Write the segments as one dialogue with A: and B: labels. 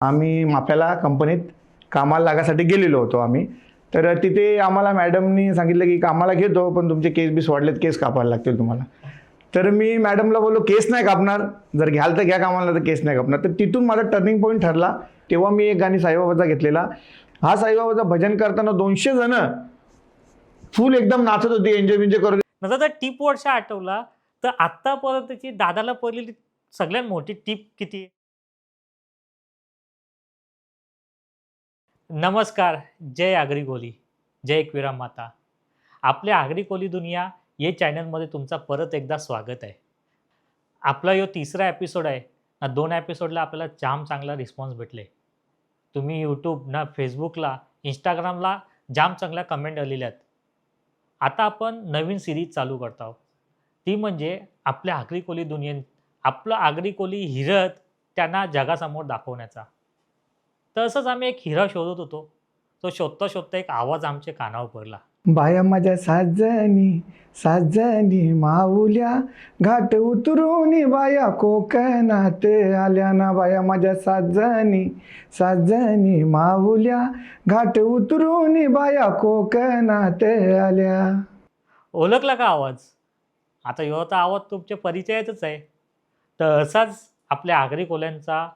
A: आम्ही माप्याला कंपनीत कामाला लागासाठी गेलेलो होतो आम्ही. तर तिथे आम्हाला मॅडमनी सांगितलं की कामाला घेतो पण तुमचे केस बीस वाढलेत केस कापायला लागतील तुम्हाला. तर मी मॅडमला बोललो केस नाही कापणार. जर घ्याल तर घ्या कामाला तर केस नाही कापणार. तर तिथून माझा टर्निंग पॉईंट ठरला. तेव्हा मी एक गाणी साईबाबाचा घेतलेला. हा साईबाबाचा भजन करताना दोनशे जण फुल एकदम नाचत होती एन्जॉय बिंजॉय करत
B: नंतर जर टीप वर्ष आठवला तर आत्तापर्यंतची दादाला पडलेली सगळ्यात मोठी टीप किती? नमस्कार जय आगरी कोली जय एकविरा माता. आपल्या आगरी कोली दुनिया या चॅनलमध्ये तुमचा परत एकदा स्वागत आहे. आपला यो तिसरा एपिसोड आहे. ना दोन एपिसोडला आपल्याला जाम चांगला रिस्पॉन्स भेटले. तुम्ही यूट्यूब ना फेसबुकला इंस्टाग्रामला जाम चांगल्या कमेंट आलेल्या आहेत. आता आपण नवीन सिरीज चालू करत आहोत. ती म्हणजे आपल्या आगरी कोली दुनियेत आपलं आगरी कोली हिरत त्यांना जगासमोर दाखवण्याचा. तसंच आम्ही एक हिरा शोधत होतो. तो शोधता शोधता एक आवाज आमच्या कानावर पडला.
A: बाया माझ्या साजनी साजनी माऊल्या घाट उतरून बाया कोकणात आल्या ना बाया माझ्या साजनी साजनी माऊल्या घाट उतरून बाया कोकणात आल्या.
B: ओळखला का आवाज? आता ह्यो तर आवाज तुमच्या परिचयातच आहे. तर असाच आपल्या आगरी कोल्यांचा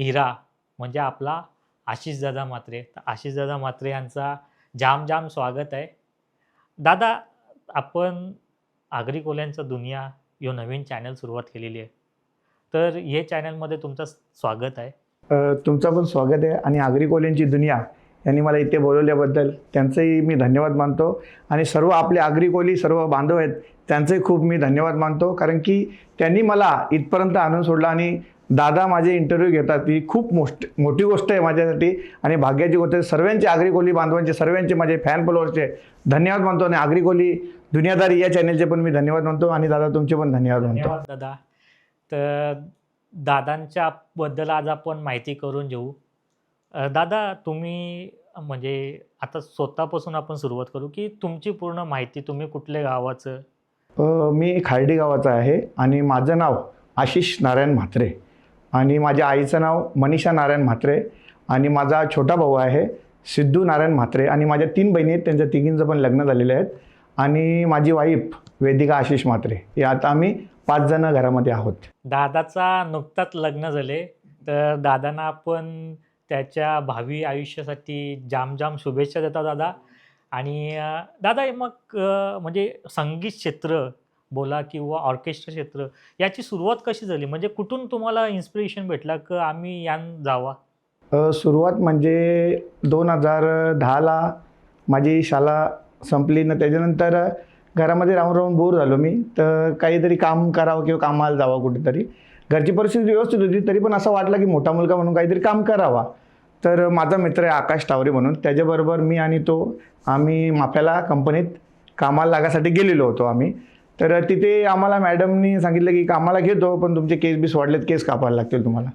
B: हिरा. म्हणजे आपला आशिष दादा तर आशिष दादा यांचा जाम जाम स्वागत आहे. दादा आपण आगरी कोल्यांचा दुनिया यो नवीन चॅनल सुरुवात केलेली आहे. तर हे चॅनलमध्ये तुमचं स्वागत आहे.
A: तुमचं पण स्वागत आहे आणि आगरी कोल्यांची दुनिया यांनी मला इथे बोलवल्याबद्दल त्यांचंही मी धन्यवाद मानतो. आणि सर्व आपले आगरी कोली सर्व बांधव आहेत त्यांचंही खूप मी धन्यवाद मानतो. कारण की त्यांनी मला इथपर्यंत आणून सोडलं आणि दादा माझे इंटरव्ह्यू घेतात. ही खूप मोस्ट मोठी गोष्ट आहे माझ्यासाठी. आणि भाग्याची गोष्ट आहे सर्वांचे आगरी कोली बांधवांचे सर्वांचे माझे फॅन फॉलोअर्सचे धन्यवाद मानतो. आणि आगरी कोली दुनियादारी या चॅनलचे पण मी धन्यवाद मानतो. आणि दादा तुमचे पण धन्यवाद मानतो.
B: दादा. तर दादांच्या बद्दल आज आपण माहिती करून घेऊ. दादा तुम्ही म्हणजे आता स्वतःपासून आपण सुरुवात करू की तुमची पूर्ण माहिती तुम्ही कुठल्या गावाचं?
A: मी खार्डी गावाचा आहे. आणि माझं नाव आशिष नारायण म्हात्रे. आणि माझ्या आईचं नाव मनीषा नारायण म्हात्रे आणि माझा छोटा भाऊ आहे सिद्धू नारायण म्हात्रे आणि माझ्या तीन बहिणी आहेत त्यांच्या तिघींचं पण लग्न झालेलं आहेत. आणि माझी वाईफ वेदिका आशिष म्हात्रे. हे आता आम्ही पाच जण घरामध्ये आहोत.
B: दादाचा नुकताच लग्न झाले. तर दादांना आपण त्याच्या भावी आयुष्यासाठी जाम जाम शुभेच्छा देता दादा. आणि दादा हे मग म्हणजे संगीत क्षेत्र बोला किंवा ऑर्केस्ट्रा क्षेत्र याची सुरुवात कशी झाली? म्हणजे कुठून तुम्हाला इन्स्पिरेशन भेटला की आम्ही यान जावा?
A: अ, सुरुवात म्हणजे दोन हजार दहाला माझी शाळा संपली. ना त्याच्यानंतर घरामध्ये राहून राहून बोर झालो मी. तर काहीतरी काम करावं किंवा कामाला जावं कुठेतरी. घरची परिस्थिती व्यवस्थित होती. तरी पण असं वाटलं की मोठा मुलगा म्हणून काहीतरी काम करावा. तर माझा मित्र आहे आकाश टावरे म्हणून. त्याच्याबरोबर मी आणि तो आम्ही माप्याला कंपनीत कामाला लागासाठी गेलेलो होतो आम्ही. तर तिथे आम्हाला मॅडमनी सांगितलं की कामाला घेतो पण तुमचे केस बीस वाढलेत केस कापायला लागतील तुम्हाला.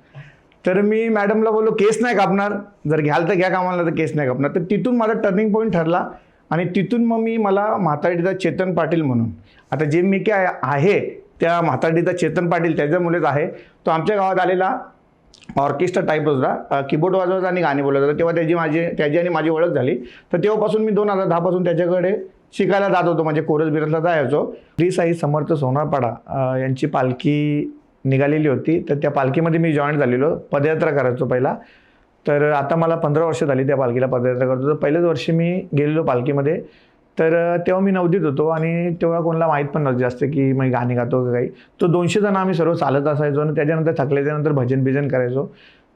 A: तर मी मॅडमला बोललो केस नाही कापणार. जर घ्याल तर घ्या कामाला तर केस नाही कापणार. तर तिथून माझा टर्निंग पॉईंट ठरला आणि तिथून मग मी मला म्हाताडीचा चेतन पाटील म्हणून. आता जे मी काय आहे त्या म्हाताडीचा चेतन पाटील त्याच्यामुळेच आहे. तो आमच्या गावात आलेला ऑर्केस्ट्रा टाईप होता. कीबोर्ड वाजवायचा आणि गाणी बोलत होता तेव्हा त्याची माझी त्याची आणि माझी ओळख झाली. तर तेव्हापासून मी दोन हजार दहापासून त्याच्याकडे शिकायला जात होतो म्हणजे कोरस बिरसला जायचो. श्री साई समर्थ सोनारपाडा यांची पालखी निघालेली होती तर त्या पालखीमध्ये मी जॉईन झालेलो पदयात्रा करायचो पहिला. तर आता मला पंधरा वर्ष झाली त्या पालखीला पदयात्रा करतो. तर पहिल्याच वर्षी मी गेलेलो पालखीमध्ये. तर तेव्हा मी नवदीत होतो आणि तेव्हा कोणाला माहीत पण नव्हतं जास्त की मी गाणी गातो का काही. तो दोनशे जण आम्ही सर्व चालत असायचो आणि त्याच्यानंतर थकल्याच्यानंतर भजन बिजन करायचो.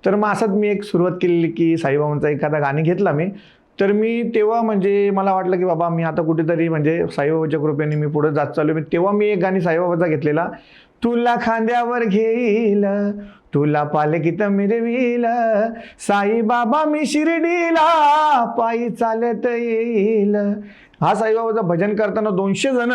A: तर मग असंच मी एक सुरुवात केलेली की साईबाबांचा एखादा गाणी घेतला मी. तर मी तेव्हा म्हणजे मला वाटलं की बाबा मी आता कुठेतरी म्हणजे साईबाबाच्या कृपेने मी पुढे जात चाललो मी तेव्हा मी एक गाणी साईबाबाचा घेतलेला. तुला खांद्यावर घेईल तुला पालखीत मिरवील साईबाबा मी शिर्डीला पायी चालत येईल. हा साईबाबाचं भजन करताना दोनशे जण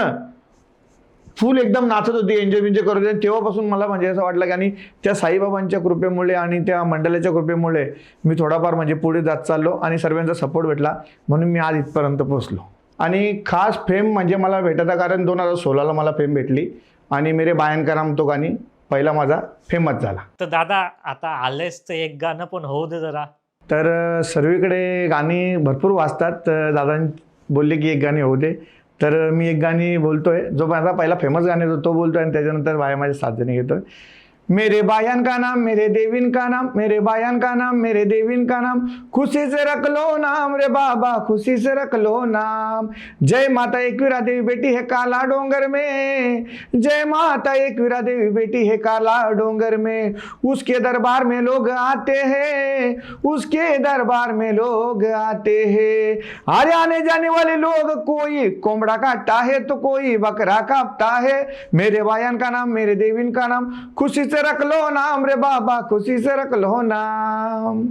A: फुल एकदम नाचत होती एन्जॉय बिंजॉय करत होती. तेव्हापासून मला म्हणजे असं वाटलं की आणि त्या साईबाबांच्या कृपेमुळे आणि त्या मंडळाच्या कृपेमुळे मी थोडाफार म्हणजे पुढे जात चाललो आणि सर्वांचा सपोर्ट भेटला. म्हणून मी आज इथपर्यंत पोहोचलो. आणि खास फेम म्हणजे मला भेटता कारण दोन हजार सोळाला मला फेम भेटली. आणि मेरे बायन कराम तो गाणी पहिला माझा फेमस झाला.
B: तर दादा आता आलेच तर एक गाणं पण होऊ दे जरा.
A: तर सर्वीकडे गाणी भरपूर वाजतात. तर दादा बोलले की एक गाणी होऊ दे. तर मी एक गाणी बोलतोय. जो माझा पहिला फेमस गाणे होता तो बोलतोय आणि त्याच्यानंतर बाया माझ्या सात जणी घेतोय. मेरे बायान का नाम, मेरे देवीन का नाम, मेरे बायान का नाम, मेरे देवीन का नाम। खुशी से रख लो नाम रे बाबा, खुशी से रख लो नाम। जय माता एकवीरा देवी बेटी है काला डोंगर में। जय माता एक एकवीरा देवी बेटी है काला डोंगर में। उसके दरबार में लोग आते हैं, उसके दरबार में लोग आते हैं। अरे आने जाने वाले लोग, कोई कोमड़ा काटता है तो कोई बकरा काटता है। मेरे बायन का नाम, मेरे देवीन का नाम। खुशी से रख लो नाम रे बाबा खुशी से रख लो नाम।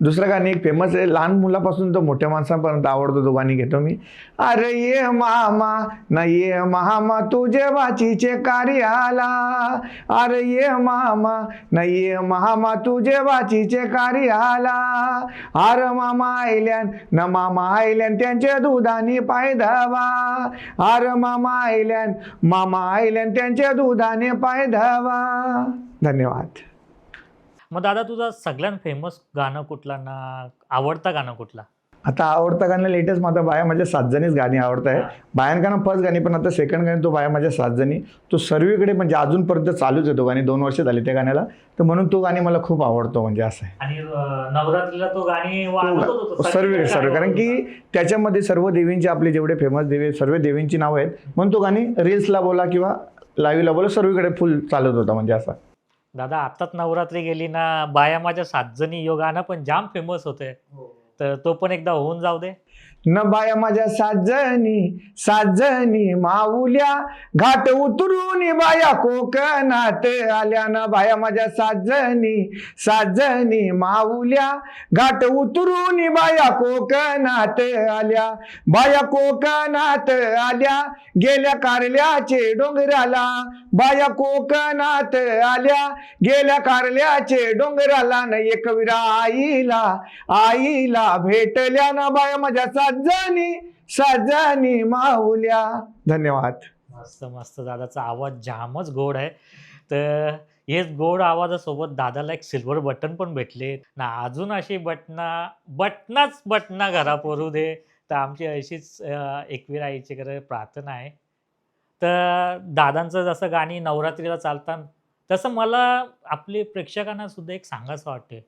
A: दुसरं गाणं एक फेमस आहे लहान मुलापासून तर मोठ्या माणसापर्यंत आवडतो तो गाणी घेतो मी. अरे ये मामा ना ये मामा तुझे वाचीचे कार्य आला अरे ये मामा ना ये मामा तुझे वाचीचे कार्य आला अरे मामा आयल्यान ना मामा आयल्यान त्यांचे दुधाने पाय धावा. आर मामा आयल्यान मामा आयल्यान त्यांचे दुधाने पाय धावा. धन्यवाद.
B: मग दादा तुझा सगळ्यात फेमस गाणं कुठला ना आवडता गाणं कुठला?
A: आता आवडता गाणं लेटेस्ट माझा बाया माझ्या सात जणीच गाणी आवडत आहे. बायांकांना फर्स्ट गाणी पण आता सेकंड गाणी तो बाया माझ्या सात जणी. तो सर्वीकडे म्हणजे अजूनपर्यंत चालूच आहे तो गाणी. दोन वर्ष झाली त्या गाण्याला. तर म्हणून तो गाणी मला खूप आवडतो म्हणजे असं आहे.
B: आणि नवरात्रीला तो गाणी.
A: सर्व सर्व. कारण की त्याच्यामध्ये सर्व देवींचे आपले जेवढे फेमस देवी सर्व देवींची नावं आहेत. म्हणून तो गाणी रील्सला बोला किंवा लाईव्हला बोला सर्वीकडे फुल चालत होता म्हणजे असं.
B: दादा आताच नवरात्री गेली ना बाया माझ्या सात जणी यो गाणं पण जाम फेमस होते. तर तो पण एकदा होऊन जाऊ दे.
A: न बाया माझ्या साजनी साजनी माऊल्या घाट उतरून बाया कोकणात आल्या न बाया माझ्या साजनी साजनी माऊल्या घाट उतरून बाया कोकणात आल्या. बाया कोकणात आल्या गेल्या कारल्याचे डोंगराला बाया कोकणात आल्या गेल्या कारल्याचे डोंगराला न एकविरा आईला आईला भेटल्या ना बाया माझ्या साजनी साजनी माऊल्या. धन्यवाद.
B: मस्त मस्त. दादाचा आवाज जामच गोड आहे. तर हेच गोड आवाजासोबत दादाला एक सिल्वर बटन पण भेटले. ना अजून अशी बटना बटनाच बटना घरा पोरू दे. तर आमची अशीच अं, आईची आईचीकडे प्रार्थना आहे. तर दादांचं जसं गाणी नवरात्रीला चालतात तसं मला आपले प्रेक्षकांना सुद्धा एक सांगायचं वाटते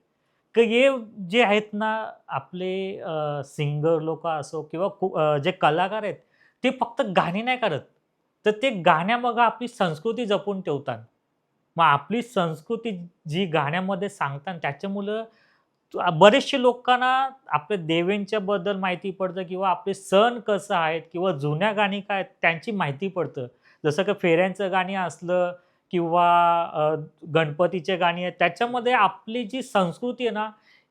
B: की हे जे आहेत ना आपले सिंगर लोक असो किंवा कु- जे कलाकार आहेत ते फक्त गाणी नाही करत. तर ते गाण्यामागं आपली संस्कृती जपून ठेवतात. मग आपली संस्कृती जी गाण्यामध्ये सांगतात त्याच्यामुळं बरेचसे लोकांना आपल्या देवेंच्याबद्दल माहिती पडतं किंवा आपले सण कसं आहेत किंवा जुन्या गाणी काय आहेत त्यांची माहिती पडतं. जसं का फेऱ्यांचं गाणी असलं किंवा गणपतीचे गाणी आहेत. त्याच्यामध्ये आपली जी संस्कृती आहे ना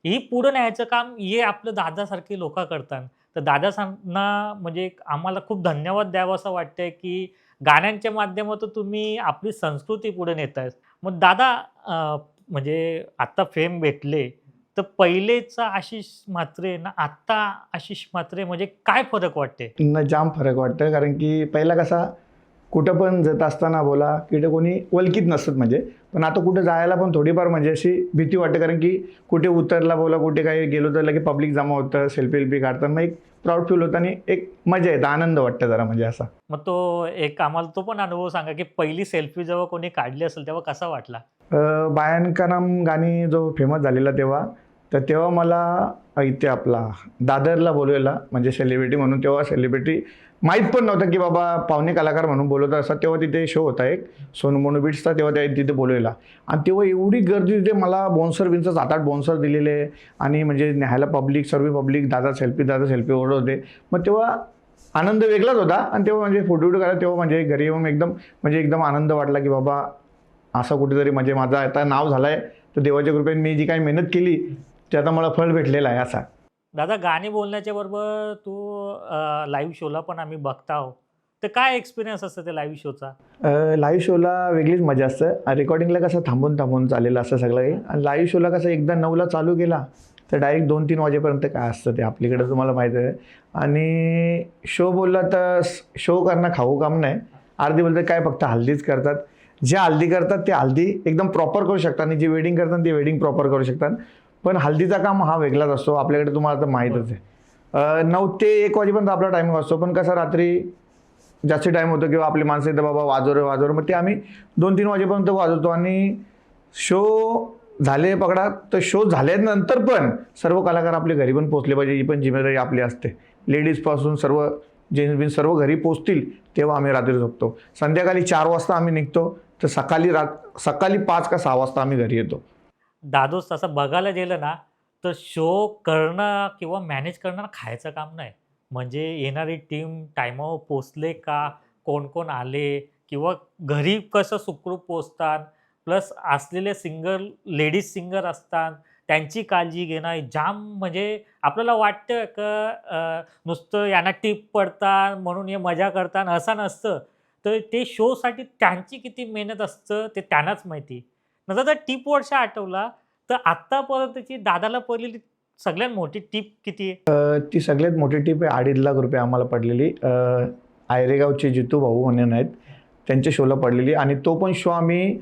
B: ही पुढं न्यायचं काम हे आपलं दादासारखे लोक करतात. तर दादासांना म्हणजे आम्हाला खूप धन्यवाद द्यावा असं वाटतंय की गाण्यांच्या माध्यमातून तुम्ही आपली संस्कृती पुढे नेताय मग दादा म्हणजे आत्ता फेम भेटले. तर पहिलेचा आशिष म्हात्रे ना आत्ता आशिष म्हात्रे म्हणजे काय फरक वाटते?
A: न जाम फरक वाटतं कारण की पहिला कसा कुठं पण जात असताना बोला किती कोणी ओळखीत नसतात म्हणजे पण आता कुठं जायला पण थोडीफार म्हणजे अशी भीती वाटते कारण की कुठे उतरला बोला कुठे काही गेलो तर लगे पब्लिक जमा होतं सेल्फी वेल्फी काढतात मग एक प्राऊड फील होतं आणि एक मजा येतं आनंद वाटतं जरा म्हणजे असा.
B: मग तो एक आम्हाला तो पण अनुभव सांगा की पहिली सेल्फी जेव्हा कोणी काढली असेल तेव्हा कसा वाटला?
A: अ, बायांकानाम गाणी जो फेमस झालेला तेव्हा तर तेव्हा मला इथे आपला दादरला बोलवलेला म्हणजे सेलिब्रिटी म्हणून. तेव्हा सेलिब्रिटी माहीत पण नव्हतं की बाबा पाहुणे कलाकार म्हणून बोलवत असतात. तेव्हा तिथे शो होता एक सोनमोनू बीट्सचा तेव्हा त्या तिथे बोलवलेला आणि तेव्हा एवढी गर्दी तिथे मला बोन्सर बिन्सर सात आठ बोन्सर दिलेले. आणि म्हणजे न्यायला पब्लिक सर्व पब्लिक दादा सेल्फी दादा सेल्फी ओढत होते. मग तेव्हा आनंद वेगळाच होता. आणि तेव्हा म्हणजे फोटो बिटो काढला तेव्हा म्हणजे घरी येऊन एकदम म्हणजे एकदम आनंद वाटला की बाबा असं कुठेतरी म्हणजे माझं आता नाव झालं आहे तर देवाच्या कृपेने मी जी काही मेहनत केली ते आता मला फळ भेटलेलं आहे असा.
B: दादा गाणी बोलण्याच्या बरोबर तू लाईव्ह शोला पण आम्ही बघता आहोत. तर काय एक्सपिरियन्स असतं त्या लाईव्ह शोचा
A: लाईव्ह शोला वेगळीच मजा असतं. रेकॉर्डिंगला कसं थांबून थांबून चाललेलं असतं सगळं काही. आणि लाईव्ह शोला कसं एकदा नऊला चालू केला तर डायरेक्ट दोन तीन वाजेपर्यंत काय असतं ते आपल्याकडे तुम्हाला माहिती आहे. आणि शो बोलला तर शो करणं खाऊ काम नाही. अर्धी बोलतात काय फक्त हल्दीच करतात. जे हल्दी करतात ते हल्दी एकदम प्रॉपर करू शकतात आणि जे वेडिंग करतात ते वेडिंग प्रॉपर करू शकतात. पण हल्दीचा काम हा वेगळाच असतो. आपल्याकडे तुम्हाला तर माहीतच आहे. नऊ ते एक वाजेपर्यंत आपला टायमिंग असतो. पण कसं रात्री जास्त टाईम होतो किंवा आपली माणसं येतं बाबा वाजवरे वाजवर मग ते आम्ही दोन तीन वाजेपर्यंत वाजवतो आणि शो झाले पकडा. तर शो झाल्यानंतर पण सर्व कलाकार आपले घरी पण पोचले पाहिजे. ही पण जिम्मेदारी आपली असते. लेडीजपासून सर्व जेन्स बिन सर्व घरी पोचतील तेव्हा आम्ही रात्री झोपतो. संध्याकाळी चार वाजता आम्ही निघतो. तर सकाळी रात सकाळी पाच का सहा वाजता आम्ही घरी येतो.
B: दादोस तसं बघायला गेलं ना तर शो करणं किंवा मॅनेज करणं खायचं काम नाही. म्हणजे येणारी टीम टायमावर पोचले का कोण कोण आले किंवा घरी कसं सुखरूप पोचतात प्लस असलेले सिंगर लेडीज सिंगर असतात त्यांची काळजी घेणं जाम म्हणजे आपल्याला वाटतं का नुसतं यांना टीप पडतात म्हणून हे मजा करतात असं नसतं. तर ते शोसाठी त्यांची किती मेहनत असतं ते त्यांनाच माहिती. नंतर जर टीप वर्ष आठवला तर आत्तापर्यंतची दादाला पडलेली सगळ्यात मोठी टीप किती आहे?
A: ती सगळ्यात मोठी टीप आहे अडीच लाख रुपये आम्हाला पडलेली. आयरेगावचे जितू भाऊ म्हणून आहेत त्यांच्या शोला पडलेली. आणि तो पण शो आम्ही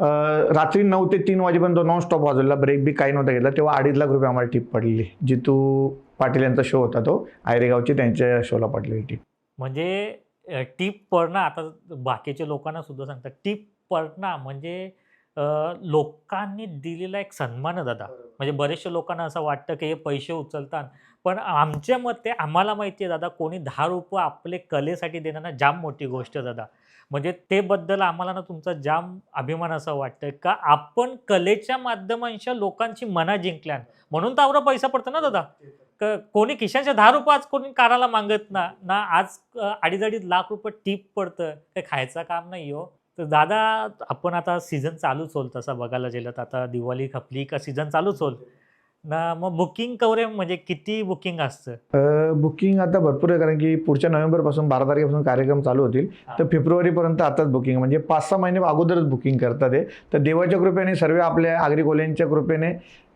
A: रात्री नऊ ते तीन वाजेपर्यंत नॉन स्टॉप वाजवला. ब्रेक बी काही नव्हता घेतला. तेव्हा अडीच लाख रुपये आम्हाला टीप पडलेली. जितू पाटील यांचा शो होता तो. आयरेगावची त्यांच्या शोला पडलेली टीप.
B: म्हणजे टीप पडणं आता बाकीच्या लोकांना सुद्धा सांगतात. टीप पडणं म्हणजे लोकांनी दिलेला एक सन्मान आहे दादा. म्हणजे बरेचशा लोकांना असं वाटतं की हे पैसे उचलतात. पण आमच्या मते आम्हाला माहिती आहे दादा कोणी दहा रुपये आपले कलेसाठी देणं ना जाम मोठी गोष्ट आहे दादा. म्हणजे ते बद्दल आम्हाला ना तुमचा जाम अभिमान असं वाटतं का आपण कलेच्या माध्यमांच्या लोकांची मना जिंकल्यान. म्हणून तर आवडा पैसा पडतो ना दादा. क- कोणी खिशाचे दहा रुपये आज कोणी काराला मागत ना ना आज अडीच अडीच लाख रुपये टीप पडतं काही खायचं काम नाही हो. तर दादा आपण आता सीझन चालूच होल तसा बघायला गेलं तर. आता दिवाळी खपली का सीझन चालूच होल ना मग बुकिंग कवरे म्हणजे किती बुकिंग असतं?
A: बुकिंग आता भरपूर आहे कारण की पुढच्या नोव्हेंबरपासून बारा तारखेपासून कार्यक्रम चालू होतील. तर फेब्रुवारीपर्यंत आताच बुकिंग म्हणजे पाच सहा महिने अगोदरच बुकिंग करतात ते तर देवाच्या कृपेने सर्व आपल्या आगरी कोल्यांच्या कृपेने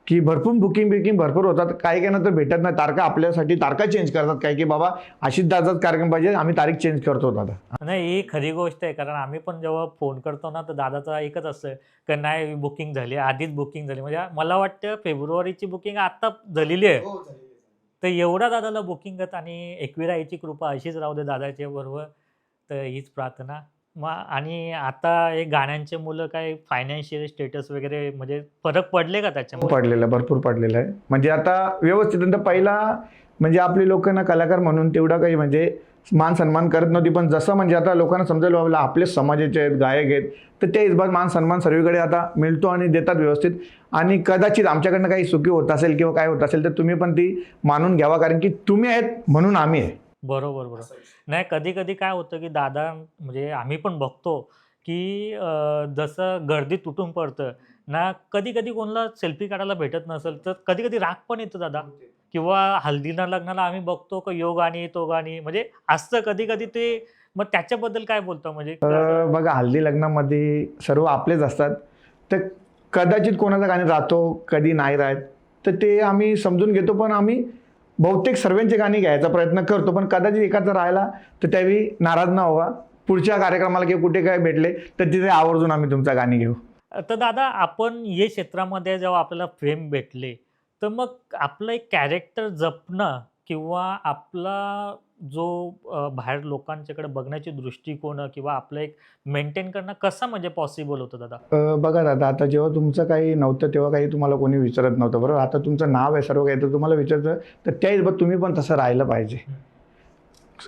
A: की भरपूर बुकिंग बिकिंग भरपूर होतात. काही काही ना तर भेटत नाही. तारखा आपल्यासाठी तारखा चेंज करतात. काय की बाबा अशीच दादाच कार्यक्रम पाहिजे आम्ही तारीख चेंज करतो दादा
B: नाही ही खरी गोष्ट आहे. कारण आम्ही पण जेव्हा फोन करतो ना तर दादाचं एकच असतं की नाही बुकिंग झाली. आधीच बुकिंग झाली. म्हणजे मला वाटतं फेब्रुवारीची बुकिंग आत्ता झालेली आहे. तर एवढा दादाला बुकिंग आहेत आणि एकविरा याची कृपा अशीच राहू दे दादाच्या बरोबर. तर हीच प्रार्थना. मग आणि आता हे गाण्यांचे मुलं काय फायनान्शियल स्टेटस वगैरे म्हणजे फरक पडले का त्याच्यामुळे?
A: पडलेलं आहे भरपूर पडलेलं आहे. म्हणजे आता व्यवस्थित नंतर पहिला म्हणजे आपली लोक ना कलाकार म्हणून तेवढा काही म्हणजे मान सन्मान करत नव्हती. पण जसं म्हणजे आता लोकांना समजायला बाबा आपले समाजाचे आहेत गायक आहेत तर त्या हिशोबात मान सन्मान सर्वीकडे आता मिळतो आणि देतात व्यवस्थित. आणि कदाचित आमच्याकडनं काही चुकी होत असेल किंवा काय होत असेल तर तुम्ही पण ती मानून घ्यावा. कारण की तुम्ही आहेत म्हणून आम्ही आहे.
B: बरोबर बरोबर. नाही कधी कधी काय होतं की दादा म्हणजे आम्ही पण बघतो की जसं गर्दी तुटून पडतं ना कधी कधी कोणाला सेल्फी काढायला भेटत नसेल तर कधी कधी राग पण येतो दादा. किंवा हल्दीना लग्नाला आम्ही बघतो का यो गाणी तो गाणी म्हणजे असतं कधी कधी ते मग त्याच्याबद्दल काय बोलतो म्हणजे?
A: अं, बघा हल्दी लग्नामध्ये सर्व आपलेच असतात. तर कदाचित कोणाचं गाणे राहतो कधी नाही राहत. तर ते आम्ही समजून घेतो पण आम्ही बहुतेक सर्वांची गाणी घ्यायचा प्रयत्न करतो पण कदाचित एखादा राहिला तर त्यावेळी नाराज न व्हावा पुढच्या कार्यक्रमाला किंवा कुठे काय भेटले तर तिथे आवर्जून आम्ही तुमचा गाणी घेऊ.
B: तर दादा आपण हे क्षेत्रामध्ये जेव्हा आपल्याला फेम भेटले तर मग आपलं एक कॅरेक्टर जपणं किंवा आपला जो बाहेर लोकांच्याकडे बघण्याची दृष्टिकोन किंवा आपलं एक मेंटेन करणं कसं म्हणजे पॉसिबल होतं दादा?
A: बघा दादा आता जेव्हा तुमचं काही नव्हतं तेव्हा काही तुम्हाला कोणी विचारत नव्हतं बरोबर? आता तुमचं नाव आहे सर्व काही तर तुम्हाला विचारतं तर त्या हिशोबात तुम्ही पण तसं राहिलं पाहिजे.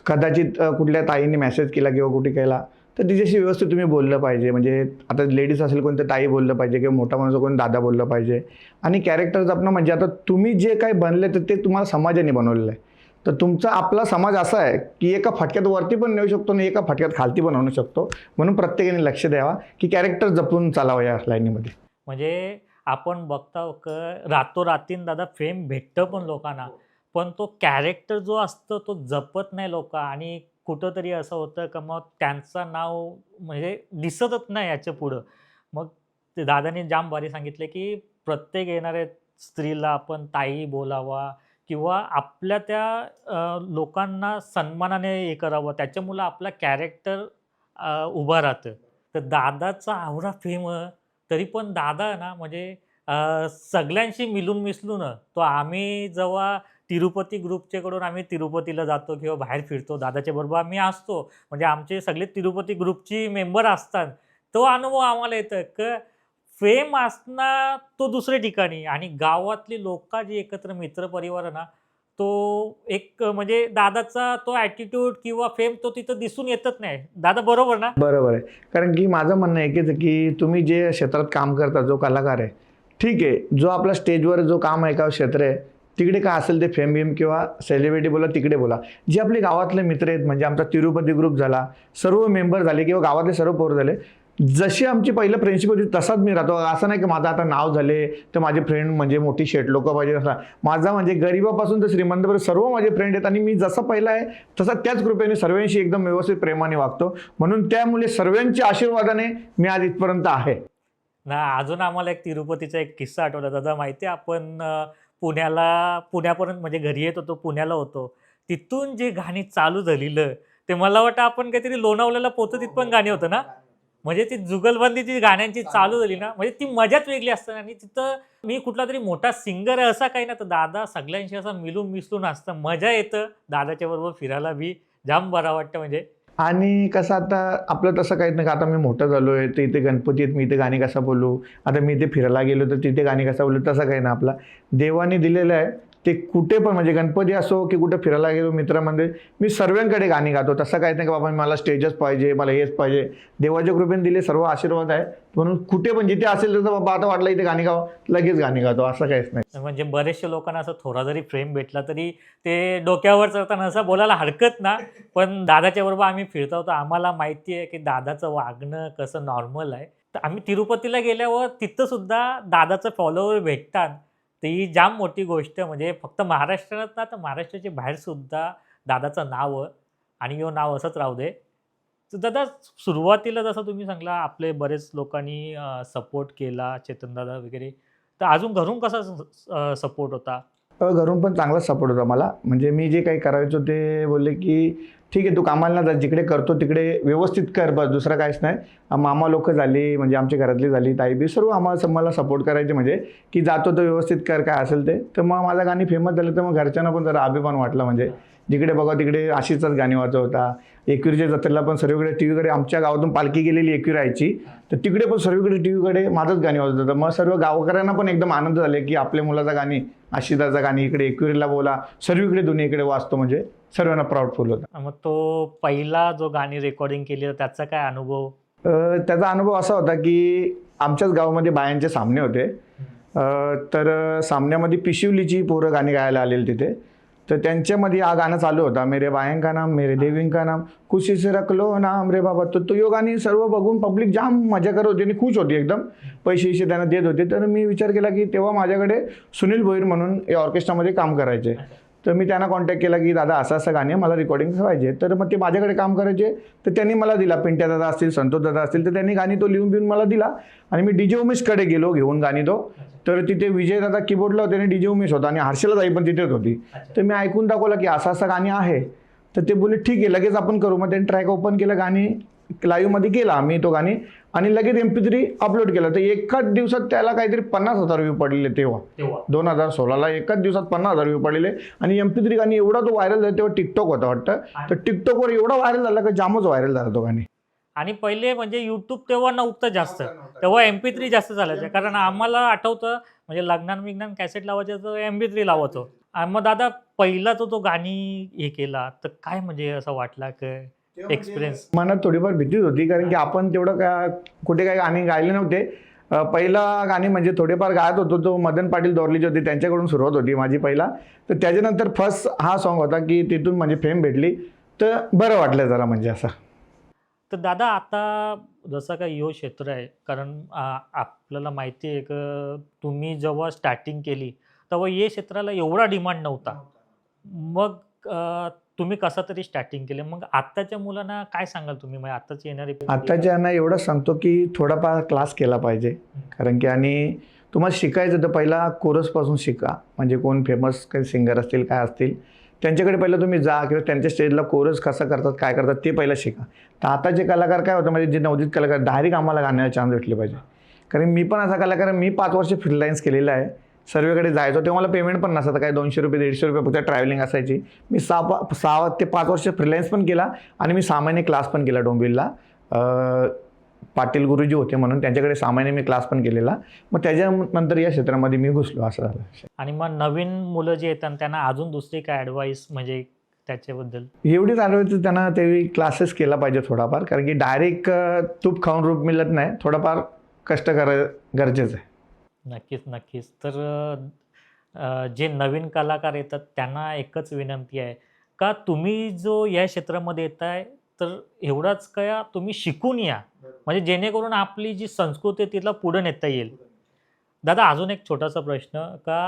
A: कदाचित कुठल्या ताईने मेसेज केला किंवा कुठे केला तर तिच्याशी व्यवस्थित तुम्ही बोललं पाहिजे. म्हणजे आता लेडीज असेल कोणतं ताई बोललं पाहिजे किंवा मोठा माणूस कोणी दादा बोललं पाहिजे. आणि कॅरेक्टर जपणं म्हणजे आता तुम्ही जे काही बनले तर ते तुम्हाला समाजाने बनवलेलं आहे. तर तुमचा आपला समाज असा आहे की एका फटक्यात वरती पण नेऊ शकतो आणि एका फटक्यात खालती पण आणू शकतो. म्हणून प्रत्येकाने लक्ष द्यावा की कॅरेक्टर जपून चालावं या लाईनीमध्ये.
B: म्हणजे आपण बघतो क रातोरातीन दादा फेम भेटतं पण लोकांना. पण तो कॅरेक्टर जो असतो तो जपत नाही लोक. आणि कुठंतरी असं होतं का मग त्यांचं नाव म्हणजे दिसतच नाही याच्या पुढं. मग ते दादाने जाम भारी सांगितले की प्रत्येक येणाऱ्या स्त्रीला आपण ताई बोलावा किंवा आपल्या त्या लोकांना सन्मानाने हे करावं त्याच्यामुळं आपला कॅरेक्टर उभं राहतं तर दादाचा आवडा फेम तरी पण दादा ना म्हणजे सगळ्यांशी मिलून मिसळून तो आम्ही जेव्हा तिरुपती ग्रुपच्याकडून आम्ही तिरुपतीला जातो किंवा बाहेर फिरतो दादाच्या बरोबर आम्ही असतो. म्हणजे आमचे सगळे तिरुपती ग्रुपची मेंबर असतात. तो अनुभव आम्हाला येतं क फेम असणार तो दुसऱ्या ठिकाणी आणि गावातली लोक जे एकत्र मित्रपरिवार आहे ना तो एक म्हणजे दादाचा तो ॲटिट्यूड किंवा फेम तो तिथं दिसून येतच नाही. दादा बरोबर ना?
A: बरोबर आहे. कारण की माझं म्हणणं आहे आहे की तुम्ही जे क्षेत्रात काम करता जो कलाकार आहे ठीक आहे जो आपला स्टेजवर जो काम आहे का क्षेत्र आहे तिकडे काय असेल ते फेम बिम किंवा सेलिब्रिटी बोला तिकडे बोला. जे आपले गावातले मित्र आहेत म्हणजे आमचा तिरुपती ग्रुप झाला सर्व मेंबर झाले किंवा गावातले सर्व पोर झाले जशी आमची पहिलं फ्रेंडशिप होती तसाच मी राहतो. असं नाही की माझं आता नाव झाले तर माझे फ्रेंड म्हणजे मोठी शेट लोक पाहिजे असा माझा म्हणजे गरिबापासून तर श्रीमंतपर्यंत सर्व माझे फ्रेंड आहेत. आणि मी जसं पहिला आहे तसा त्याच कृपेने सर्वांशी एकदम व्यवस्थित प्रेमाने वागतो. म्हणून त्यामुळे सर्वांच्या आशीर्वादाने मी आज इथपर्यंत आहे.
B: ना अजून आम्हाला एक तिरुपतीचा एक किस्सा आठवला. दादा माहिती आहे आपण पुण्याला पुण्यापर्यंत म्हणजे घरी येत होतो पुण्याला होतो. तिथून जे गाणी चालू झालेलं ते मला वाटतं आपण काहीतरी लोणावल्याला पोहोचत तिथपण गाणी होतं ना? म्हणजे ती जुगलबंदी जी गाण्यांची चालू झाली ना म्हणजे ती मजाच वेगळी असते आणि तिथं मी कुठला तरी मोठा सिंगर आहे असा काही ना तर दादा सगळ्यांशी असं मिळून मिसळून असतं मजा येतं. दादाच्या बरोबर फिरायला बी जाम बरा वाटतं म्हणजे.
A: आणि कसं आता आपलं तसं काहीच नाही का आता मी मोठं झालो आहे तर इथे गणपती आहेत मी इथे गाणी कसं बोलू? आता मी इथे फिरायला गेलो तर तिथे गाणी कसं बोलू? तसं काही नाही आपला. देवाने दिलेलं आहे ते कुठे पण म्हणजे गणपती असो की कुठे फिरायला गेलो मित्रामध्ये मी सर्वांकडे गाणी गातो. तसं काहीच नाही का बाबा मला स्टेजच पाहिजे मला हेच पाहिजे. देवाच्या कृपेने दिले सर्व आशीर्वाद आहे. म्हणून कुठे पण जिथे असेल तर बाबा आता वाटलं इथे गाणी गावं लगेच गाणी गातो. असं काहीच नाही.
B: म्हणजे बरेचशे लोकांना असं थोडा जरी फ्रेम भेटला तरी ते डोक्यावर चढताना असं बोलायला हरकत ना. पण दादाच्या बरोबर आम्ही फिरता होतो. आम्हाला माहिती आहे की दादाचं वागणं कसं नॉर्मल आहे. तर आम्ही तिरुपतीला गेल्यावर तिथं सुद्धा दादाचं फॉलोवर भेटतात. तर ही जाम मोठी गोष्ट म्हणजे फक्त महाराष्ट्रात ना तर महाराष्ट्राच्या बाहेरसुद्धा दादाचं नाव आणि यो नाव असंच राहू दे. तर दादा सुरुवातीला जसं तुम्ही सांगला आपले बरेच लोकांनी सपोर्ट केला चेतन दादा वगैरे. तर अजून घरून कसा सपोर्ट होता?
A: घरून पण चांगलाच सपोर्ट होता मला. म्हणजे मी जे काही करायचो ते बोलले की ठीक आहे तू कामाला ना जा जिकडे करतो तिकडे व्यवस्थित कर बस दुसरं काहीच नाही. मामा लोक झाली म्हणजे आमच्या घरातली झाली ताई बी सर्व आम्हाला मला सपोर्ट करायचे म्हणजे की जातो तर व्यवस्थित कर काय असेल ते. तर मग माझं गाणी फेमस झालं तर मग घरच्यांना पण जरा अभिमान वाटला म्हणजे. जिकडे बघा तिकडे अशीचाच गाणी वाजवता एकविरीच्या जत्रेला पण सर्वीकडे टी व्हीकडे आमच्या गावातून पालखी गेलेली एकवीर यायची तर तिकडे पण सर्वीकडे टी व्हीकडे माझंच गाणी वाजत होतं. मग सर्व गावकऱ्यांना पण एकदम आनंद झाले की आपल्या मुलाचा गाणी आशिदाचा गाणी इकडे एकविरीला बोला सर्वीकडे इकडे वाचतो म्हणजे. सर्वांना प्राऊड फुल होता.
B: मग तो पहिला जो गाणी रेकॉर्डिंग केली त्याचा काय अनुभव?
A: त्याचा अनुभव असा होता की आमच्याच गावामध्ये बायांचे सामने होते. तर सामन्यामध्ये पिशिवलीची पोरं गाणी गायला आलेली तिथे. तर त्यांच्यामध्ये हा गाणं चालू होता. मेरे बायन का नाम मेरे देवीन का नाम खुशी से रखलो नाम रे बाबा. तर तो यो गाणी सर्व बघून पब्लिक जाम मजा करत होती आणि खुश होती एकदम. पैसे पैसे त्यांना देत होते. तर मी विचार केला की तेव्हा माझ्याकडे सुनील भोईर म्हणून या ऑर्केस्ट्रामध्ये काम करायचे. तर मी त्यांना कॉन्टॅक्ट केला की दादा असं असं गाणी आहे, मला रेकॉर्डिंग पाहिजे. तर मग ते माझ्याकडे काम करायचे तर त्यांनी मला दिला. पिंट्या दादा असतील संतोष दादा असतील तर त्यांनी गाणी तो लिहून बिहून मला दिला. आणि मी डीजे उमेशकडे गेलो घेऊन गाणी तो. तर तिथे विजय दादा कीबोर्डला होते आणि डीजे उमेश होता. आणि हर्षला जाई पण तिथेच होती. तर मी ऐकून दाखवलं की असं असं गाणी आहे. तर ते बोलले ठीक आहे लगेच आपण करू. मग त्यांनी ट्रॅक ओपन केलं गाणी. लाईव्हमध्ये केला आम्ही तो गाणी आणि लगेच एम पी थ्री अपलोड केलं. तर एकाच दिवसात त्याला काहीतरी पन्नास हजार व्ह्यू पडलेले तेव्हा. दोन हजार सोळाला एकाच दिवसात पन्नास हजार व्ह्यू पडलेले. आणि एम पी थ्री गाणी एवढा तो व्हायरल झाला तेव्हा टिकटॉक होता वाटतं. तर टिकटॉकवर एवढा व्हायरल झाला का जामच व्हायरल झाला तो गाणी.
B: आणि पहिले म्हणजे युट्यूब तेव्हा नव्हतं जास्त. तेव्हा एम पी थ्री जास्त चालायचं कारण आम्हाला आठवतं म्हणजे लग्नान विग्नान कॅसेट लावायचं तर एम पी थ्री लावायचो मग दादा पहिला तो तो गाणी हे केला. तर काय म्हणजे असं वाटला काय एक्सपिरियन्स
A: मनात थोडीफार भीतीच होती कारण की आपण तेवढं का कुठे काही गाणी गायले नव्हते. अं, पहिला गाणी म्हणजे थोडेफार गायत होतो तो मदन पाटील दोरलीचे होते त्यांच्याकडून सुरुवात होती माझी पहिला. तर त्याच्यानंतर फर्स्ट हा सॉन्ग होता की तिथून म्हणजे फेम भेटली. तर बरं वाटलं जरा म्हणजे असं.
B: तर दादा आता जसं काय यो क्षेत्र आहे कारण आ, आपल्याला माहिती आहे की तुम्ही जेव्हा स्टार्टिंग केली तेव्हा ये क्षेत्राला एवढा डिमांड नव्हता. मग अ, तुम्ही कसं तरी स्टार्टिंग केलं? मग आत्ताच्या मुलांना काय सांगाल तुम्ही? म्हणजे आत्ताची येणारी?
A: आत्ताच्या यांना एवढंच सांगतो की थोडाफार क्लास केला पाहिजे. कारण की आणि तुम्हाला शिकायचं तर पहिला कोरसपासून शिका. म्हणजे कोण फेमस काही सिंगर असतील काय असतील. त्यांच्याकडे पहिलं तुम्ही जा किंवा त्यांच्या स्टेजला कोरस कसं करतात काय करतात ते पहिलं शिका. तर आता जे कलाकार काय होतं म्हणजे जे नवोदित कलाकार डायरेक्ट आम्हाला गाण्याला चान्स भेटले पाहिजे. कारण मी पण असा कलाकार मी पाच वर्ष फ्रीलान्स केलेला आहे. सर्वेकडे जायचो तेव्हा मला पेमेंट पण नसायचं काय दोनशे रुपये दीडशे रुपये फक्त ट्रॅव्हलिंग असायची. मी सहा पा सहा ते पाच वर्ष फ्रीलान्स पण केला आणि मी महिने क्लास पण केला डोंबिवलीला. पाटील गुरुजी होते म्हणून त्यांच्याकडे महिने मी क्लास पण केलेला. मग त्याच्यानंतर या क्षेत्रामध्ये मी घुसलो असं झालं.
B: आणि मग नवीन मुलं जे येतात त्यांना अजून दुसरी काय ॲडवाईस म्हणजे त्याच्याबद्दल?
A: एवढीच आठवतं त्यांना ते क्लासेस केला पाहिजे थोडाफार. कारण की डायरेक्ट तूप खाऊन रूप मिळत नाही. थोडंफार कष्ट करा गरजेचं आहे.
B: नक्कीच नक्कीच. तर अ, जे नवीन कलाकार येतात त्यांना एकच विनंती आहे का तुम्ही जो या क्षेत्रामध्ये येत आहे तर एवढाच काय तुम्ही शिकून या. म्हणजे जेणेकरून आपली जी संस्कृती आहे तिला पुढे नेता येईल. दादा अजून एक छोटासा प्रश्न का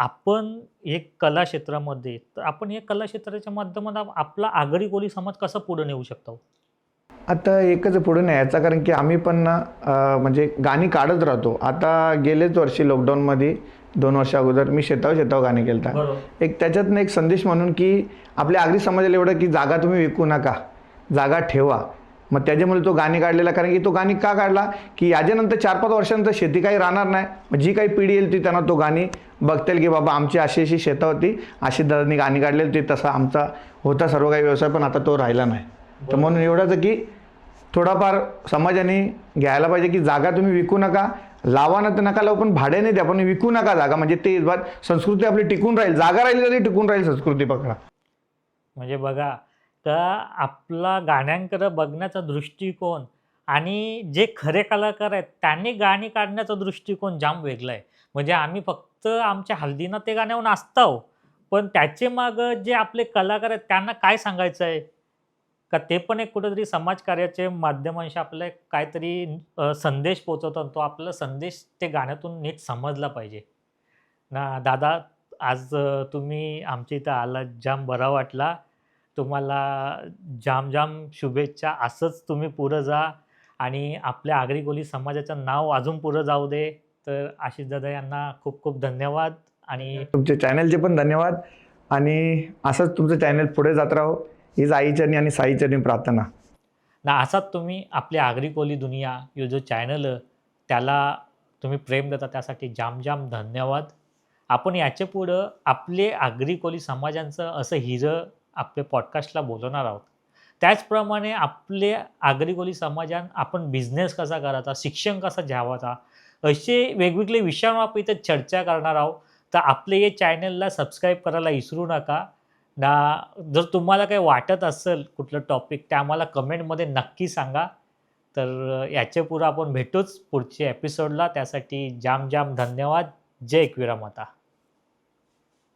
B: आपण एक कला क्षेत्रामध्ये तर आपण या कला क्षेत्राच्या माध्यमात आपला आगरी कोळी समाज कसा पुढे नेऊ शकतो?
A: आता एकच पुढे न्यायचा कारण की आम्ही पण ना म्हणजे गाणी काढत राहतो. आता गेलेच वर्षी लॉकडाऊनमध्ये दोन वर्ष अगोदर मी शेताव शेताव गाणी केलता. एक त्याच्यातनं एक संदेश म्हणून की आपल्या आगरी समाजाला एवढं की जागा तुम्ही विकू नका. जागा ठेवा. मग त्याच्यामुळे तो गाणी काढलेला कारण की तो गाणी का काढला? की याच्यानंतर चार पाच वर्षांतर शेती काही राहणार नाही. मग जी काही पिढी येईल ती त्यांना तो गाणी बघतील की बाबा आमची अशी अशी शेतं होती. अशी दादांनी गाणी काढलेली होती तसा आमचा होता सर्व काही व्यवसाय पण आता तो राहिला नाही. तर म्हणून एवढंच की थोडाफार समाजाने घ्यायला पाहिजे की जागा तुम्ही विकू नका. लावा ना तर नका लावू पण भाड्याने द्या पण विकू नका जागा. म्हणजे ते बात संस्कृती आपली टिकून राहील. जागा राहिली तरी टिकून राहील संस्कृती पकडा.
B: म्हणजे बघा तर आपला गाण्यांकडे बघण्याचा दृष्टिकोन आणि जे खरे कलाकार आहेत त्यांनी गाणी काढण्याचा दृष्टिकोन जाम वेगळा आहे. म्हणजे आम्ही फक्त आमच्या हल्दीनं ते गाण्यावर नाचतो पण त्याचे मागं जे आपले कलाकार आहेत त्यांना काय सांगायचं आहे? का ते पण एक कुठेतरी समाजकार्याचे माध्यमांशी आपल्याला एक काहीतरी संदेश पोचवतात तो आपला संदेश ते गाण्यातून नीट समजला पाहिजे. ना दादा आज तुम्ही आमच्या इथं आला जाम बरा वाटला. तुम्हाला जाम जाम शुभेच्छा. असंच तुम्ही पुढं जा आणि आपल्या आगरीकोली समाजाचं नाव अजून पुढं जाऊ दे. तर आशिष दादा यांना खूप खूप धन्यवाद आणि
A: तुमचे चॅनलचे पण धन्यवाद आणि असंच तुमचं चॅनल पुढे जात राहो. हीच आईचरणी आणि साईचरणी प्रार्थना.
B: ना असाच तुम्ही आपली आगरी कोली दुनिया यो जो चॅनल त्याला तुम्ही प्रेम देता त्यासाठी जाम जाम धन्यवाद. आपण याच्या पुढं आपले आगरी कोली समाजांचं असं हिरं आपल्या पॉडकास्टला बोलवणार आहोत. त्याचप्रमाणे आपले आगरी कोली समाजात आपण बिझनेस कसा करायचा शिक्षण कसा घ्यावाचा असे वेगवेगळे विषयांवर आपण इथं चर्चा करणार आहोत. तर आपले हे चॅनलला सबस्क्राईब करायला विसरू नका. ना जर तुम्हाला काही वाटत असेल कुठलं टॉपिक ते आम्हाला कमेंटमध्ये नक्की सांगा. तर याच्या पुढं आपण भेटूच पुढच्या एपिसोडला त्यासाठी जाम जाम धन्यवाद. जय एकविरा माता.